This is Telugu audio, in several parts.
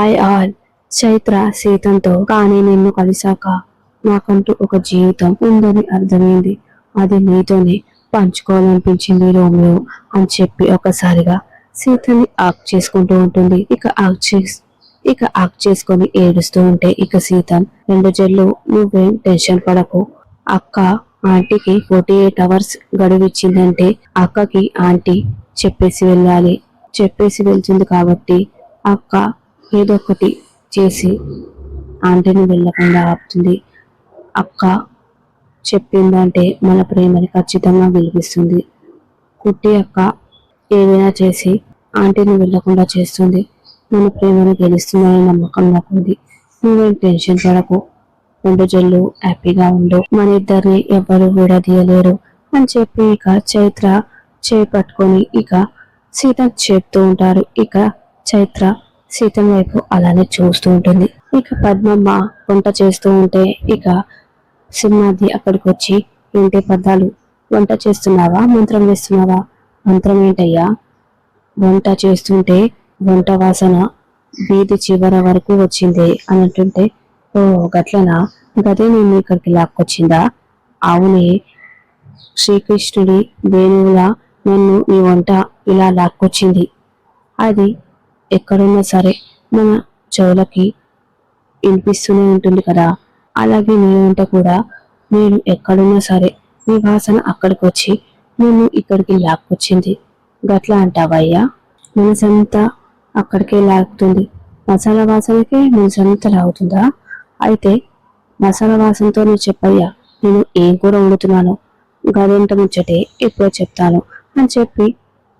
ఐ ఆల్ చైత్ర సీతంతో కానీ నిన్ను కలిశాక నాకంటూ ఒక జీవితం ఉందని అర్థమైంది. అది నీతోనే పంచుకోవాలనిపించింది రోమియో అని చెప్పి ఒకసారిగా సీతని ఆక్ చేసుకుంటూ ఉంటుంది. ఇక ఆక్ చేసి ఇక ఆక్ చేసుకొని ఏడుస్తూ ఉంటే ఇక సీతం రెండు జల్లు నువ్వేం టెన్షన్ పడకు. అక్క ఆంటీకి ఫోర్టీ ఎయిట్ అవర్స్ గడువు ఇచ్చిందంటే అక్కకి ఆంటీ చెప్పేసి వెళ్ళాలి. చెప్పేసి వెళ్తుంది కాబట్టి అక్క ఏదో ఒకటి చేసి ఆంటీని వెళ్ళకుండా ఆపుతుంది. అక్క చెప్పిందంటే మన ప్రేమని ఖచ్చితంగా గెలిపిస్తుంది కుట్టి అక్క ఏదైనా చేసి ఆంటీని వెళ్ళకుండా చేస్తుంది. మన ప్రేమను గెలుస్తుందనే నమ్మకం నాకుంది. నువ్వేం టెన్షన్ పడకు. రెండు జల్లు హ్యాపీగా ఉండు. మన ఇద్దరిని ఎవరు విడదీయలేరు అని చెప్పి ఇక చైత్ర చేపట్టుకొని ఇక సీత చెప్తూ ఉంటారు. ఇక చైత్ర సీతం వైపు అలానే చూస్తూ ఉంటుంది. ఇక పద్మమ్మ వంట చేస్తూ ఉంటే ఇక సింహాద్రి అక్కడికి వచ్చి ఏంటి పద్దాలు వంట చేస్తున్నావా? మంత్రం వేస్తున్నావా? మంత్రం ఏంటయ్యా? వంట చేస్తుంటే వంట వాసన వీధి చివర వరకు వచ్చింది అని అంటుంటే ఓ గట్లనా? గదే నేను ఇక్కడికి లాక్కొచ్చిందా? అవునే శ్రీకృష్ణుడి వేణువులా నన్ను నీ వంట ఇలా లాక్కొచ్చింది. అది ఎక్కడున్నా సరే మన చెవులకి వినిపిస్తూనే ఉంటుంది కదా. అలాగే నీ వంట కూడా నేను ఎక్కడున్నా సరే నీ వాసన అక్కడికి వచ్చి నేను ఇక్కడికి లాక్కొచ్చింది. గట్లా అంటావయ్యా? మనసంతా అక్కడికే లాగుతుంది. మసాలా వాసనకే మనసంతా లాగుతుందా? అయితే మసాలా వాసనతో నువ్వు చెప్పయ్యా నేను ఏం కూర వండుతున్నాను? గదెంట ముచ్చటే ఎప్పుడో చెప్తాను అని చెప్పి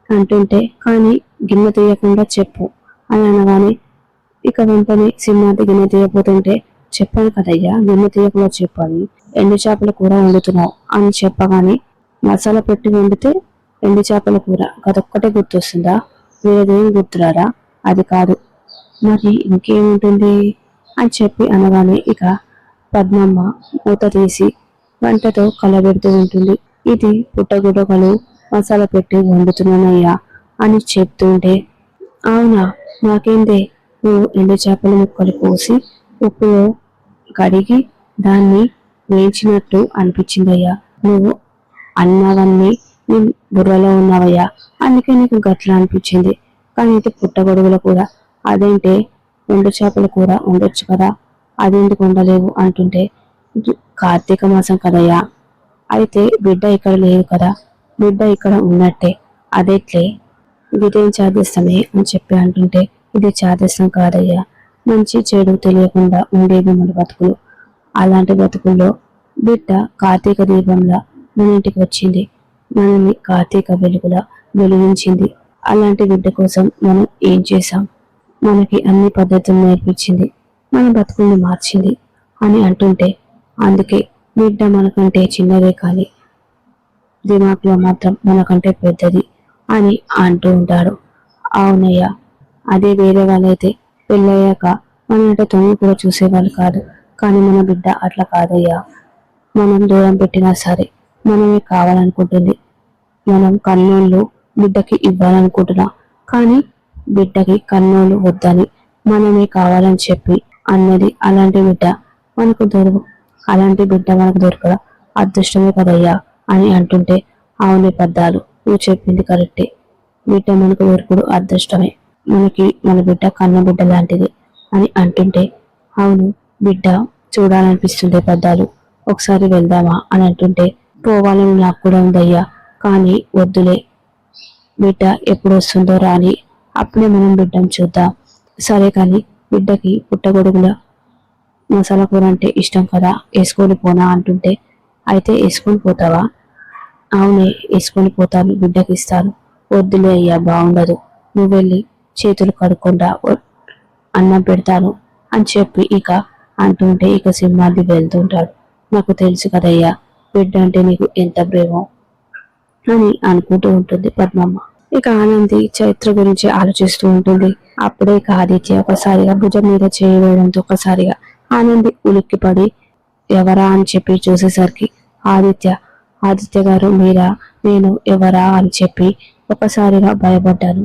అంటుంటే కానీ గిన్నె తీయకుండా చెప్పు. అని అనగానే ఇక వెంటనే సింహాది గిన్నె తీయబోతుంటే చెప్పాను కదయ్యా నిన్ను తీయకుండా చెప్పని ఎండు చేపల కూర వండుతున్నావు అని చెప్పగానే మసాలా పెట్టి వండితే ఎండు చేపల కూర అదొక్కటే గుర్తొస్తుందా? వేరేదేం గుర్తురారా అది కాదు. మరి ఇంకేముంటుంది? అని చెప్పి అనగానే ఇక పద్మమ్మ మూత తీసి వంటతో కలబెడుతూ ఉంటుంది. ఇది పుట్టగుడకలు మసాలా పెట్టి వండుతున్నానయ్యా అని చెప్తుంటే అవునా? నాకేందే? నువ్వు ఎండు చేపల ముక్కలు కోసి ఉప్పులో కడిగి దాన్ని వేయించినట్టు అనిపించిందయ్యా. నువ్వు అన్నవన్నీ నీ బుర్రలో ఉన్నావయ్యా. అందుకే నీకు గట్లా అనిపించింది. కానీ ఇది పుట్టగొడుగులు కూడా. అదేంటే ఎండు చేపల కూర ఉండొచ్చు కదా? అదేందుకు ఉండలేవు అంటుంటే. కార్తీక మాసం కదయ్యా. అయితే బిడ్డ ఇక్కడ లేదు కదా? బిడ్డ ఇక్కడ ఉన్నట్టే. అదేట్లే. వీటేం చాదిస్తమే అని చెప్పి అంటుంటే ఇది చాదిస్తం కాదయ్యా. మంచి చెడు తెలియకుండా ఉండేవి మన బతుకులు అలాంటి బతుకుల్లో బిడ్డ కార్తీక దీపంలా మన ఇంటికి వచ్చింది. మనల్ని కార్తీక వెలుగులా వెలిగించింది. అలాంటి బిడ్డ కోసం మనం ఏం చేశాం? మనకి అన్ని పద్ధతులు నేర్పించింది. మన బతుకుల్ని మార్చింది అని అంటుంటే అందుకే బిడ్డ మనకంటే చిన్నదే కానీ దిమాగ్లో మాత్రం మనకంటే పెద్దది. అని అంటూ ఉంటాడు. అవునయ్య అదే వేరే వాళ్ళైతే పెళ్ళయ్యాక మన తొంగి కూడా చూసేవాళ్ళు కాదు. కానీ మన బిడ్డ అట్లా కాదయ్యా. మనం దూరం పెట్టినా సరే మనమే కావాలనుకుంటుంది. మనం కన్నోళ్ళు బిడ్డకి ఇవ్వాలనుకుంటున్నా. కానీ బిడ్డకి కన్నోళ్ళు వద్దని మనమే కావాలని చెప్పి అన్నది అలాంటి బిడ్డ మనకు దొరక అలాంటి బిడ్డ మనకు దొరకడం అదృష్టమే కదయ్యా అని అంటుంటే అవునే పద్దాలు. నువ్వు చెప్పింది కరెక్టే. బిడ్డ మనకు దొరకడు అదృష్టమే. మనకి మన బిడ్డ కన్న బిడ్డ లాంటిది అని అంటుంటే అవును బిడ్డ చూడాలనిపిస్తుండే పద్దాలు. ఒకసారి వెళ్దామా అని అంటుంటే పోవాలని నాకు కూడా ఉందయ్యా కానీ వద్దులే. బిడ్డ ఎప్పుడు వస్తుందో రాని అప్పుడే మనం బిడ్డను చూద్దాం. సరే కానీ బిడ్డకి పుట్టగొడుగుల మసాలా కూర అంటే ఇష్టం కదా వేసుకొని పోనా అంటుంటే అయితే వేసుకొని పోతావా? అవునే వేసుకొని పోతాను బిడ్డకి ఇస్తాను. వద్దులే అయ్యా బాగుండదు నువ్వు వెళ్ళి చేతులు కడుక్కుండా అన్నం పెడతాను అని చెప్పి ఇక అంటుంటే ఇక సింహాద్రి వెళ్తుంటాడు నాకు తెలుసు కదయ్యా బిడ్డ అంటే నీకు ఎంత ప్రేమో అని అనుకుంటూ ఉంటుంది పద్మమ్మ. ఇక ఆనంది చైత్ర గురించి ఆలోచిస్తూ ఉంటుంది. అప్పుడే ఇక ఆదిత్య ఒకసారిగా భుజం మీద చేయవేయడంతో ఒకసారిగా ఆనంది ఉలిక్కిపడి ఎవరా అని చెప్పి చూసేసరికి ఆదిత్య ఆదిత్య గారు మీరా? నేను ఎవరా అని చెప్పి ఒకసారిగా భయపడ్డాను.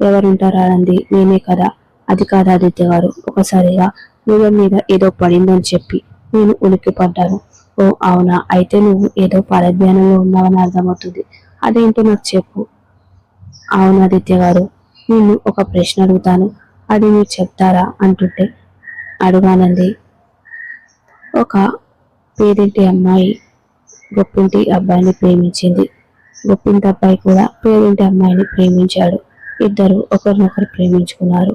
ఎవరుంటారా అంది నేనే కదా. అది కాదు ఆదిత్య గారు. ఒకసారిగా నువ్వు మీద ఏదో పడిందని చెప్పి నేను ఉనికిపడ్డాను పడ్డాను. ఓ అవునా? అయితే నువ్వు ఏదో పరధ్యానంలో ఉన్నావని అర్థమవుతుంది. అదేంటో నాకు చెప్పు. అవును ఆదిత్య గారు. నేను ఒక ప్రశ్న అడుగుతాను. అది మీరు చెప్తారా? అంటుంటే అడుగానంది. ఒక పేదింటి అమ్మాయి గొప్పింటి అబ్బాయిని ప్రేమించింది. గొప్పింటి అబ్బాయి కూడా పేదింటి అమ్మాయిని ప్రేమించాడు. ఇద్దరు ఒకరినొకరు ప్రేమించుకున్నారు.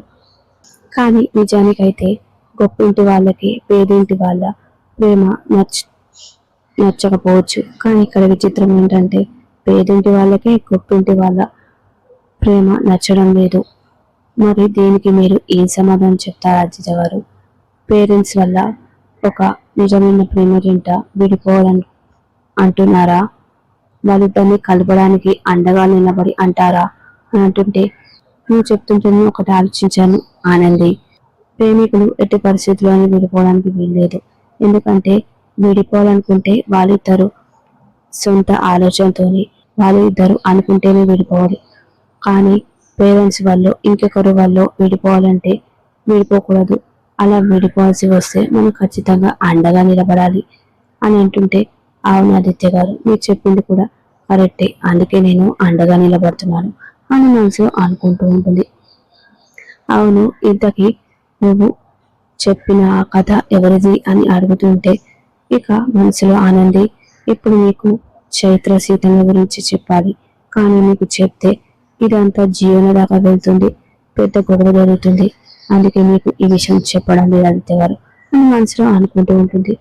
కానీ నిజానికైతే గొప్పింటి వాళ్ళకి పేదింటి వాళ్ళ ప్రేమ నచ్చ నచ్చకపోవచ్చు. కానీ ఇక్కడ విచిత్రం ఏంటంటే పేదింటి వాళ్ళకి గొప్పింటి వాళ్ళ ప్రేమ నచ్చడం లేదు. మరి దీనికి మీరు ఏం సమాధానం చెప్తారు అజిత గారు పేరెంట్స్ వల్ల ఒక నిజమైన ప్రేమ జంట విడిపోవాలని అంటున్నారా? వాళ్ళిద్దరిని కలపడానికి అండగా నిలబడి అంటారా? అని అంటుంటే నువ్వు చెప్తుంటేనే ఒకటి ఆలోచించాను ఆనంది. ప్రేమికులు ఎట్టి పరిస్థితుల్లోనే విడిపోవడానికి వీల్లేదు. ఎందుకంటే విడిపోవాలనుకుంటే వాళ్ళిద్దరు సొంత ఆలోచనతో వాళ్ళు ఇద్దరు అనుకుంటేనే విడిపోవాలి. కానీ పేరెంట్స్ వాళ్ళు ఇంకొకరు వాళ్ళు విడిపోవాలంటే విడిపోకూడదు. అలా విడిపోవాల్సి వస్తే మనం ఖచ్చితంగా అండగా నిలబడాలి. అని అంటుంటే అవును ఆదిత్య గారు మీరు చెప్పింది కూడా కరెక్టే. అందుకే నేను అండగా నిలబడుతున్నాను అని మనసులో అనుకుంటూ ఉంటుంది. అవును ఇంతకీ నువ్వు చెప్పిన ఆ కథ ఎవరిది అని అడుగుతుంటే ఇక మనసులో ఆనంది ఇప్పుడు నీకు చైత్ర సీతమ్మ గురించి చెప్పాలి. కానీ నీకు చెప్తే ఇదంతా జీవన దాకా వెళ్తుంది పెద్ద గొడవ జరుగుతుంది. అందుకే నీకు ఈ విషయం చెప్పడం లేదు ఆదిత్య గారు అని మనసులో అనుకుంటూ ఉంటుంది.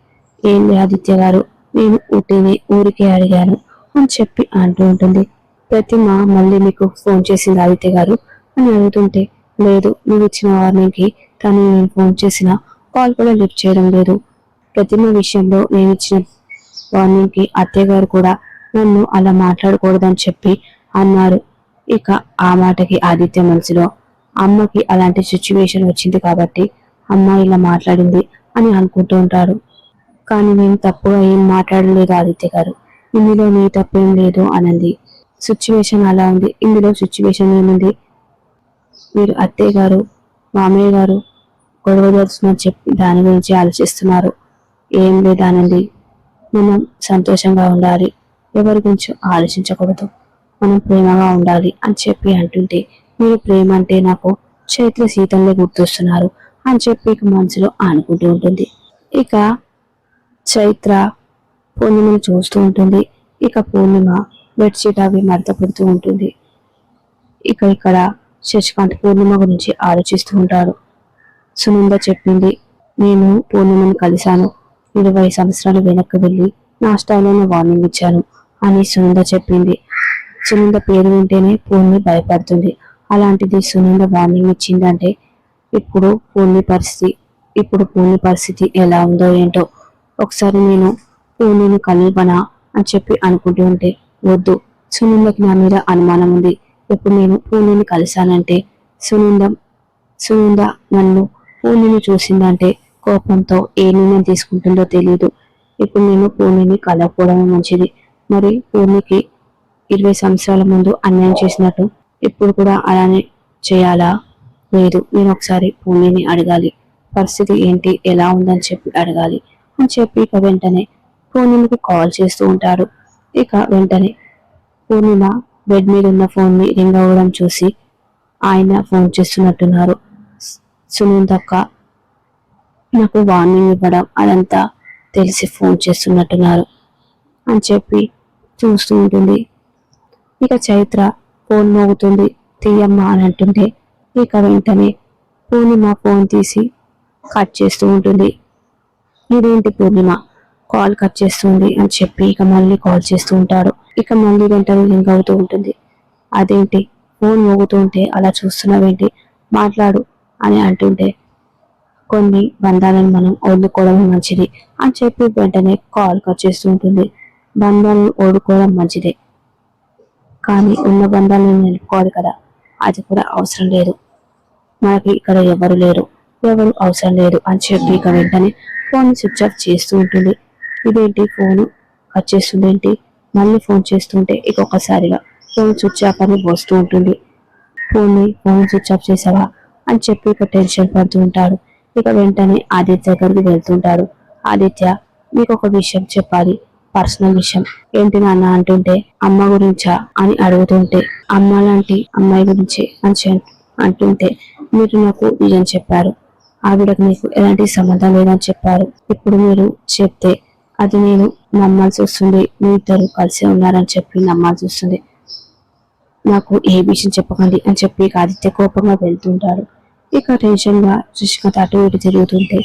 ఏంది ఆదిత్య గారు? నేను ఉట్టిని ఊరికే అడిగాను అని చెప్పి అంటూ ఉంటుంది. ప్రతిమ మళ్ళీ మీకు ఫోన్ చేసింది ఆదిత్య గారు అని అడుగుతుంటే లేదు నువ్వు ఇచ్చిన వార్నింగ్కి తను నేను ఫోన్ చేసిన కాల్ కూడా లిఫ్ట్ చేయడం లేదు. ప్రతిమ విషయంలో నేను ఇచ్చిన వార్నింగ్కి అత్తయ్య గారు కూడా నన్ను అలా మాట్లాడకూడదని చెప్పి అన్నారు. ఇక ఆ మాటకి ఆదిత్య మనసులో అమ్మకి అలాంటి సిచ్యువేషన్ వచ్చింది కాబట్టి అమ్మ ఇలా మాట్లాడింది అని అనుకుంటూ ఉంటారు. కానీ నేను తప్పుగా ఏం మాట్లాడలేదు ఆదిత్య గారు. ఇందులో నీ తప్పేం లేదు అనంది. సిచ్యువేషన్ అలా ఉంది. ఇందులో సిచ్యువేషన్ ఏముంది? మీరు అత్తయ్య గారు మామయ్య గారు గొడవ జరుగుతుందని చెప్పి దాని గురించి ఆలోచిస్తున్నారు. ఏం లేదు అనంది. మనం సంతోషంగా ఉండాలి. ఎవరి గురించి ఆలోచించకూడదు. మనం ప్రేమగా ఉండాలి అని చెప్పి అంటుంటే మీరు ప్రేమ అంటే నాకు చైత్ర సీతంలో గుర్తొస్తున్నారు అని చెప్పి ఇక మనసులో అనుకుంటూ ఉంటుంది. ఇక చైత్ర పూర్ణిమను చూస్తూ ఉంటుంది. ఇక పూర్ణిమ బెడ్షీట్ అవి మడత పెడుతూ ఉంటుంది. ఇక ఇక్కడ శశికాంత్ పూర్ణిమ గురించి ఆలోచిస్తూ ఉంటాడు. సునంద చెప్పింది నేను పూర్ణిమను కలిశాను. ఇరవై సంవత్సరాలు వెనక్కి వెళ్ళి నా స్టైల్లోనే వార్నింగ్ ఇచ్చాను అని సునంద చెప్పింది. సునంద పేరు వింటేనే పూర్ణి భయపడుతుంది. అలాంటిది సునంద వార్నింగ్ ఇచ్చిందంటే ఇప్పుడు పూర్ణి పరిస్థితి ఇప్పుడు పూర్ణి పరిస్థితి ఎలా ఉందో ఏంటో ఒకసారి నేను పూర్ణిని కలవనా అని చెప్పి అనుకుంటూ ఉంటే వద్దు. సునందకి నా మీద అనుమానం ఉంది. ఇప్పుడు నేను పూణిని కలిశానంటే సునందం సునంద నన్ను పూర్ణిని చూసిందంటే కోపంతో ఏ నిర్ణయం తీసుకుంటుందో తెలియదు ఇప్పుడు నేను పూర్ణిని కలవకపోవడమే మంచిది. మరి పూర్ణికి ఇరవై సంవత్సరాల ముందు అన్యాయం చేసినట్టు ఇప్పుడు కూడా అలానే చేయాలా? లేదు నేను ఒకసారి పూర్ణిని అడగాలి. పరిస్థితి ఏంటి? ఎలా ఉందని చెప్పి అడగాలి. అని చెప్పి ఇక వెంటనే పూర్ణిమకి కాల్ చేస్తూ ఉంటారు ఇక వెంటనే పూర్ణిమ బెడ్ మీద ఉన్న ఫోన్ని రింగ్ అవ్వడం చూసి ఆయన ఫోన్ చేస్తున్నట్టున్నారు. సునందక్క నాకు వార్నింగ్ ఇవ్వడం అదంతా తెలిసి ఫోన్ చేస్తున్నట్టున్నారు అని చెప్పి చూస్తూ ఉంటుంది. ఇక చైత్ర ఫోన్ మోగుతుంది. తీయమ్మ అని అంటుంటే ఇక వెంటనే పూర్ణిమ ఫోన్ తీసి కట్ చేస్తూ ఉంటుంది. ఇదేంటి పూర్ణిమ? కాల్ కట్ చేస్తుంది అని చెప్పి ఇక మళ్ళీ కాల్ చేస్తూ ఉంటాడు. ఇక మళ్ళీ వెంటనే లింక్ అవుతూ ఉంటుంది. అదేంటి? ఫోన్ మోగుతూ ఉంటే అలా చూస్తున్నావేంటి? మాట్లాడు అని అంటుంటే కొన్ని బంధాలను మనం వదులుకోవడం మంచిది అని చెప్పి వెంటనే కాల్ కట్ చేస్తూ ఉంటుంది. బంధాలను ఓడుకోవడం మంచిదే. కానీ ఉన్న బంధాలను నిలుపుకోవాలి కదా. అది కూడా అవసరం లేదు. మనకి ఇక్కడ ఎవరు లేరు. ఎవరు అవసరం లేదు అని చెప్పి ఇక వెంటనే ఫోన్ స్విచ్ ఆఫ్ చేస్తూ ఉంటుంది. ఇదేంటి ఫోన్? కట్ చేస్తుందేంటి? మళ్ళీ ఫోన్ చేస్తుంటే ఇక ఒక్కసారిగా ఫోన్ స్విచ్ ఆఫ్ అని వస్తూ ఉంటుంది. ఫోన్ని ఫోన్ స్విచ్ ఆఫ్ చేసావా? అని చెప్పి ఇక టెన్షన్ పడుతూ ఉంటాడు ఇక వెంటనే ఆదిత్య దగ్గరికి వెళ్తుంటాడు ఆదిత్య మీకు ఒక విషయం చెప్పాలి. పర్సనల్ విషయం. ఏంటి నాన్న అంటుంటే అమ్మ గురించా? అని అడుగుతుంటే అమ్మ లాంటి అమ్మాయి గురించి? అని అంటుంటే మీరు నాకు నిజం చెప్పారు. ఆవిడకు మీకు ఎలాంటి సంబంధం లేదని చెప్పారు. ఇప్పుడు మీరు చెప్తే అది నేను నమ్మాల్సి వస్తుంది మీ ఇద్దరు కలిసి ఉన్నారని చెప్పి నమ్మాల్సి వస్తుంది నాకు ఏ విషయం చెప్పకండి అని చెప్పి ఆదిత్య కోపంగా వెళ్తుంటాడు ఇక టెన్షన్గా గా అటు ఇటు తిరుగుతుంటే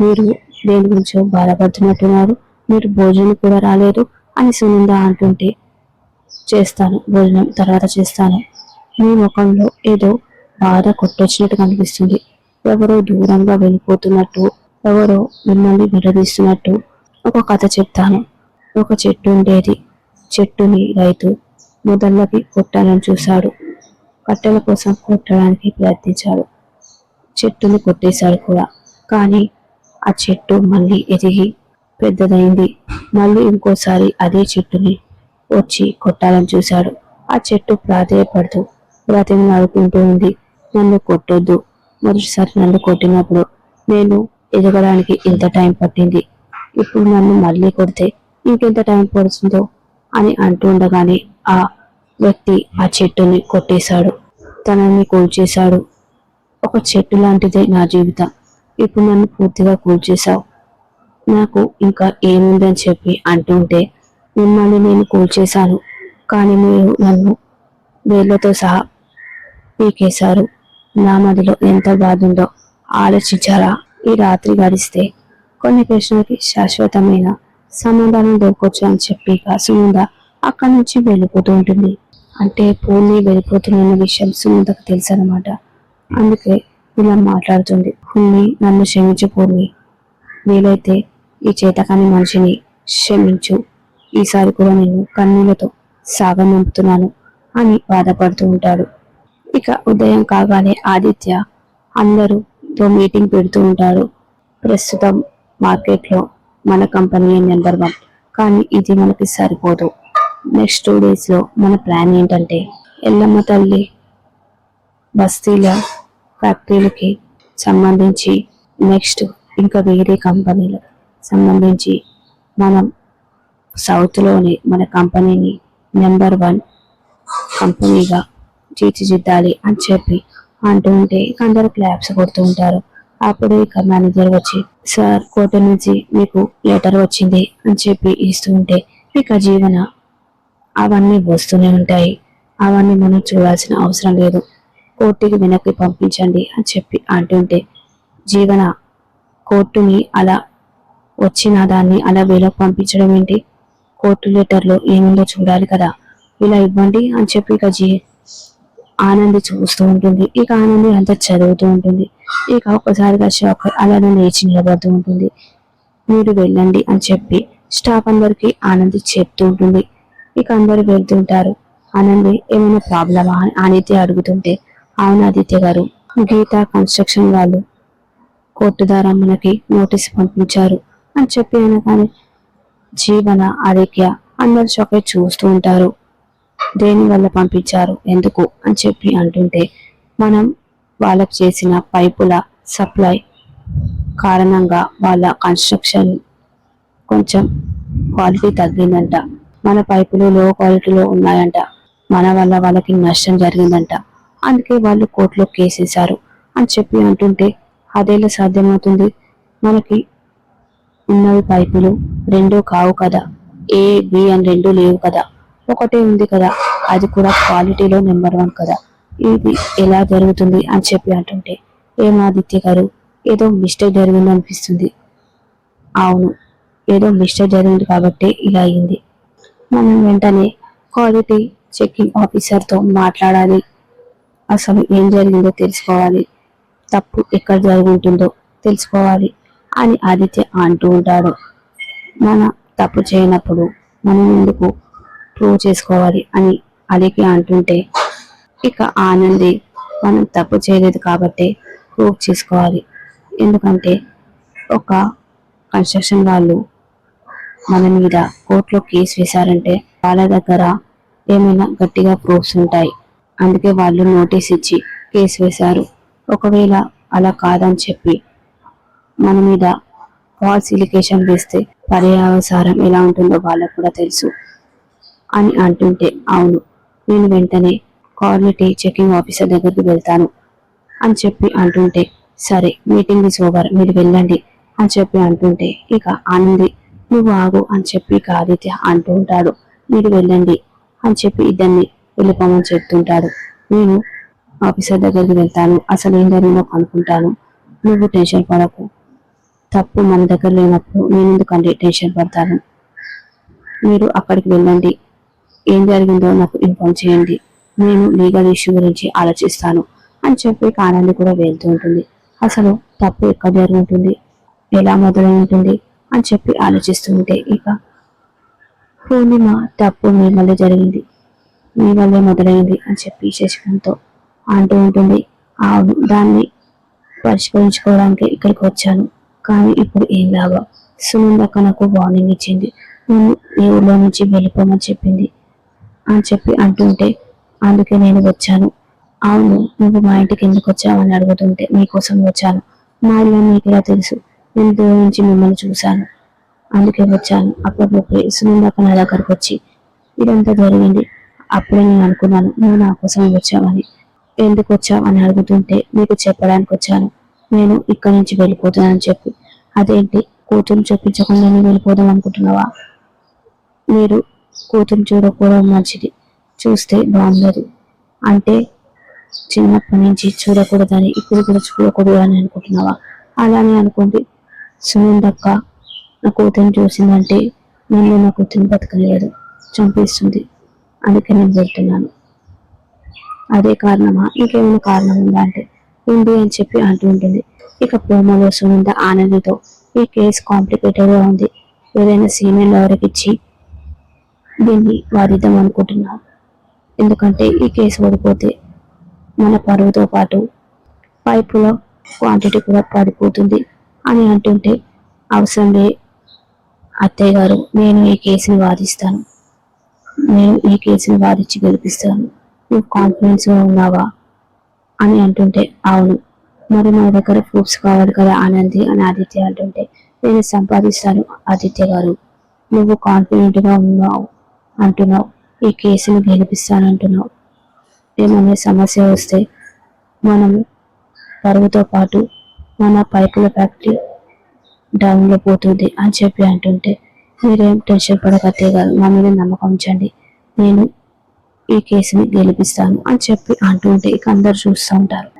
మీరు దేని గురించో బాధపడుతున్నట్టున్నారు. మీరు భోజనం కూడా రాలేదు అని సునంద అంటుంటే చేస్తాను భోజనం తర్వాత చేస్తాను. మీ ముఖంలో ఏదో బాధ కొట్టొచ్చినట్టు కనిపిస్తుంది ఎవరో దూరంగా వెళ్ళిపోతున్నట్టు ఎవరో మిమ్మల్ని విడదీస్తున్నట్టు ఒక కథ చెప్తాను. ఒక చెట్టు ఉండేది. చెట్టుని రైతు మొదళ్ళకి కొట్టాలని చూశాడు. కట్టెల కోసం కొట్టడానికి ప్రయత్నించాడు. చెట్టుని కొట్టేశాడు కూడా. కానీ ఆ చెట్టు మళ్ళీ ఎదిగి పెద్దదైంది. మళ్ళీ ఇంకోసారి అదే చెట్టుని వచ్చి కొట్టాలని చూశాడు. ఆ చెట్టు ప్రాధేయపడుతూ ప్రతిని ఆడుకుంటూ ఉంది. నన్ను కొట్టొద్దు. మొదటిసారి నన్ను కొట్టినప్పుడు నేను ఎదగడానికి ఇంత టైం పట్టింది. ఇప్పుడు నన్ను మళ్ళీ కొడితే ఇంకెంత టైం పడుతుందో అని అంటూ ఉండగానే ఆ వ్యక్తి ఆ చెట్టుని కొట్టేశాడు. తనని కూల్చేశాడు. ఒక చెట్టు లాంటిదే నా జీవితం. ఇప్పుడు నన్ను పూర్తిగా కూల్చేశావు. నాకు ఇంకా ఏముందని చెప్పి అంటుంటే మిమ్మల్ని నేను కూల్చేశాను. కానీ మీరు నన్ను వేళ్ళతో సహా పీకేశారు. నా మదిలో ఎంత బాధ ఉందో ఆలోచించారా ఈ రాత్రి గడిస్తే కొన్ని ప్రశ్నలకి శాశ్వతమైన సమాధానం దొరకొచ్చు అని చెప్పి ఇక అక్కడి నుంచి వెళ్ళిపోతూ ఉంటుంది. అంటే పూర్ణి వెళ్ళిపోతున్న విషయం సుముందకు తెలుసు అనమాట అందుకే ఇలా మాట్లాడుతుంది. పూర్ణి నన్ను క్షమించు పూర్ణి వీలైతే ఈ చేతకాని మనిషిని క్షమించు. ఈసారి కూడా నేను కన్నీళ్ళతో సాగనంపుతున్నాను అని బాధపడుతూ ఉంటాడు. ఇక ఉదయం కాగానే ఆదిత్య అందరూతో మీటింగ్ పెడుతూ ఉంటారు. ప్రస్తుతం మార్కెట్లో మన కంపెనీ నెంబర్ వన్. కానీ ఇది మనకి సరిపోదు. నెక్స్ట్ టూ డేస్లో మన ప్లాన్ ఏంటంటే ఎల్లమ్మ తల్లి బస్తీల ఫ్యాక్టరీలకి సంబంధించి నెక్స్ట్ ఇంకా వేరే కంపెనీలు సంబంధించి మనం సౌత్లోనే మన కంపెనీని నెంబర్ వన్ కంపెనీగా తీర్చిదిద్దాలి అని చెప్పి అంటూ ఉంటే ఇక అందరూ క్లాప్స్ కొడుతూ ఉంటారు. అప్పుడు ఇక మేనేజర్ వచ్చి సార్ కోర్టు నుంచి మీకు లెటర్ వచ్చింది అని చెప్పి ఇస్తూ ఉంటే ఇక జీవన అవన్నీ వస్తూనే ఉంటాయి. అవన్నీ మనం చూడాల్సిన అవసరం లేదు. కోర్టుకి వెనక్కి పంపించండి అని చెప్పి అంటుంటే జీవన కోర్టుని అలా వచ్చిన దాన్ని అలా వేలకు పంపించడం ఏంటి? కోర్టు లెటర్లో ఏముందో చూడాలి కదా. ఇలా ఇవ్వండి అని చెప్పి ఇక జీ ఆనంది చూస్తూ ఉంటుంది. ఇక ఆనంది అంతా చదువుతూ ఉంటుంది. ఇక ఒక్కసారిగా షాక్ అలానే లేచి నిలబడుతూ ఉంటుంది. మీరు వెళ్ళండి అని చెప్పి స్టాఫ్ అందరికి ఆనంది చెప్తూ ఉంటుంది. ఇక అందరు వెళ్తుంటారు. ఆనంది ఏమైనా ప్రాబ్లమా? అని ఆదిత్య అడుగుతుంటే అవును ఆదిత్య గారు గీత కన్స్ట్రక్షన్ వాళ్ళు కోర్టు ద్వారా మనకి నోటీస్ పంపించారు అని చెప్పి అనగానే జీవన ఆరోగ్య అందరు షాక్ చూస్తూ ఉంటారు. దేని వల్ల పంపించారు? ఎందుకు? అని చెప్పి అంటుంటే మనం వాళ్ళకు చేసిన పైపుల సప్లై కారణంగా వాళ్ళ కన్స్ట్రక్షన్ కొంచెం క్వాలిటీ తగ్గిందంట. మన పైపులు లో క్వాలిటీలో ఉన్నాయంట. మన వల్ల వాళ్ళకి నష్టం జరిగిందంట. అందుకే వాళ్ళు కోర్టులో కేసేశారు అని చెప్పి అంటుంటే అదేలా సాధ్యమవుతుంది? మనకి ఉన్నవి పైపులు రెండు కావు కదా. ఏ బి అని రెండు లేవు కదా. ఒకటే ఉంది కదా అది కూడా క్వాలిటీలో నెంబర్ వన్ కదా. ఇది ఎలా జరుగుతుంది అని చెప్పి అంటుంటే ఏం ఆదిత్య గారు ఏదో మిస్టేక్ జరిగింది అనిపిస్తుంది. అవును ఏదో మిస్టేక్ జరిగింది కాబట్టి ఇలా అయింది. మనం వెంటనే క్వాలిటీ చెకింగ్ ఆఫీసర్తో మాట్లాడాలి. అసలు ఏం జరిగిందో తెలుసుకోవాలి. తప్పు ఎక్కడ జరుగుతుందో తెలుసుకోవాలి అని ఆదిత్య అంటూ ఉంటాడు. మన తప్పు చేయనప్పుడు మనం ఎందుకు ప్రూవ్ చేసుకోవాలి అని అలికి అంటుంటే ఇక ఆనంది మనం తప్పు చేయలేదు కాబట్టి ప్రూవ్ చేసుకోవాలి. ఎందుకంటే ఒక కన్స్ట్రక్షన్ వాళ్ళు మన మీద కోర్టులో కేసు వేశారంటే వాళ్ళ దగ్గర ఏమైనా గట్టిగా ప్రూఫ్స్ ఉంటాయి. అందుకే వాళ్ళు నోటీస్ ఇచ్చి కేసు వేశారు. ఒకవేళ అలా కాదని చెప్పి మన మీద ఫాల్స్ ఇలికేషన్ వేస్తే పర్యావసారం ఎలా ఉంటుందో వాళ్ళకు కూడా తెలుసు. అని అంటుంటే అవును నేను వెంటనే క్వాలిటీ చెకింగ్ ఆఫీసర్ దగ్గరికి వెళ్తాను అని చెప్పి అంటుంటే సరే మీటింగ్ ఇస్ ఓవర్ మీరు వెళ్ళండి అని చెప్పి అంటుంటే ఇక ఆనంది నువ్వు ఆగు అని చెప్పి ఇక ఆదిత్య అంటూ ఉంటాడు. మీరు వెళ్ళండి అని చెప్పి ఇద్దరిని వెళ్ళిపోమని చెప్తుంటాడు. నేను ఆఫీసర్ దగ్గరికి వెళ్తాను అసలు ఏం జరిగిందో కనుక్కుంటాను నువ్వు టెన్షన్ పడకు. తప్పు మన దగ్గర లేనప్పుడు నేను ఎందుకంటే టెన్షన్ పడతాను. మీరు అక్కడికి వెళ్ళండి ఏం జరిగిందో నాకు ఇన్ఫార్మ్ చేయండి. నేను లీగల్ ఇష్యూ గురించి ఆలోచిస్తాను అని చెప్పి ఆనంది కూడా వెళ్తూ ఉంటుంది. అసలు తప్పు ఎక్కడ జరిగి ఉంటుంది? ఎలా మొదలై ఉంటుంది? అని చెప్పి ఆలోచిస్తూ ఉంటే ఇక పూర్ణిమ తప్పు మీ వల్ల జరిగింది. మీ వల్లే మొదలైంది అని చెప్పి శశికంతో అంటూ ఉంటుంది. అవును దాన్ని పరిష్కరించుకోవడానికి ఇక్కడికి వచ్చాను. కానీ ఇప్పుడు ఏం లాభం? సునందక్క నాకు వార్నింగ్ ఇచ్చింది. నేను ఈ ఊళ్ళో నుంచి వెళ్ళిపోమని చెప్పింది. అని చెప్పి అంటుంటే అందుకే నేను వచ్చాను. అవును నువ్వు మా ఇంటికి ఎందుకు వచ్చావని అడుగుతుంటే మీకోసం వచ్చాను. మా ఇల్లు మీకు ఇలా తెలుసు. నేను దూరం నుంచి మిమ్మల్ని చూశాను. అందుకే వచ్చాను. అప్పుడప్పుడు సునందాక నా దగ్గరకు వచ్చి ఇదంతా జరిగింది. అప్పుడే నేను అనుకున్నాను నువ్వు నా కోసం వచ్చావని. ఎందుకు వచ్చావు? అని అడుగుతుంటే మీకు చెప్పడానికి వచ్చాను. నేను ఇక్కడి నుంచి వెళ్ళిపోతానని చెప్పి. అదేంటి? కూతురు చూపించకుండా నేను వెళ్ళిపోదాం అనుకుంటున్నావా? మీరు కూతురు చూడకపోవడం మంచిది. చూస్తే బాగుండదు. అంటే చిన్నప్పటి నుంచి చూడకూడదని ఇప్పుడు కూడా చూడకూడదు అని అనుకుంటున్నావా? అలానే అనుకోండి సునందక్క నా కూతురిని చూసిందంటే నేను నా కూతురిని బతకలేదు. చంపేస్తుంది. అందుకే నేను వెళ్తున్నాను. అదే కారణమా? ఇంకేమైనా కారణం ఉందా అంటే ఉంది అని చెప్పి అంటూ ఉంటుంది. ఇక ప్రోమోలో సునంద ఆనందితో ఈ కేసు కాంప్లికేటెడ్గా ఉంది. ఏదైనా సీనియర్ ఎవరికి ఇచ్చి దీన్ని వారిద్దాం అనుకుంటున్నాం. ఎందుకంటే ఈ కేసు ఓడిపోతే మన పరువుతో పాటు పైపులో క్వాంటిటీ కూడా పడిపోతుంది అని అంటుంటే అవసరం లే అత్తయ్య గారు నేను ఈ కేసుని వాదిస్తాను. నేను ఈ కేసుని వాదించి గెలిపిస్తాను. నువ్వు కాన్ఫిడెన్స్గా ఉన్నావా? అని అంటుంటే అవును. మరి నా దగ్గర ప్రూఫ్స్ కావాలి కదా ఆనంది అని ఆదిత్య అంటుంటే నేను సంపాదిస్తాను ఆదిత్య గారు. నువ్వు కాన్ఫిడెంట్గా ఉన్నావు. అంటున్నావు. ఈ కేసును గెలిపిస్తాను అంటున్నావు ఏమైనా సమస్య వస్తే మనం పరుగుతో పాటు మన పైపుల ఫ్యాక్టరీ డౌన్లో పోతుంది అని చెప్పి అంటుంటే మీరేం టెన్షన్ పడకతే కాదు మా మీద నమ్మకం ఉంచండి. నేను ఈ కేసుని గెలిపిస్తాను అని చెప్పి అంటుంటే ఇక అందరు చూస్తూ ఉంటారు.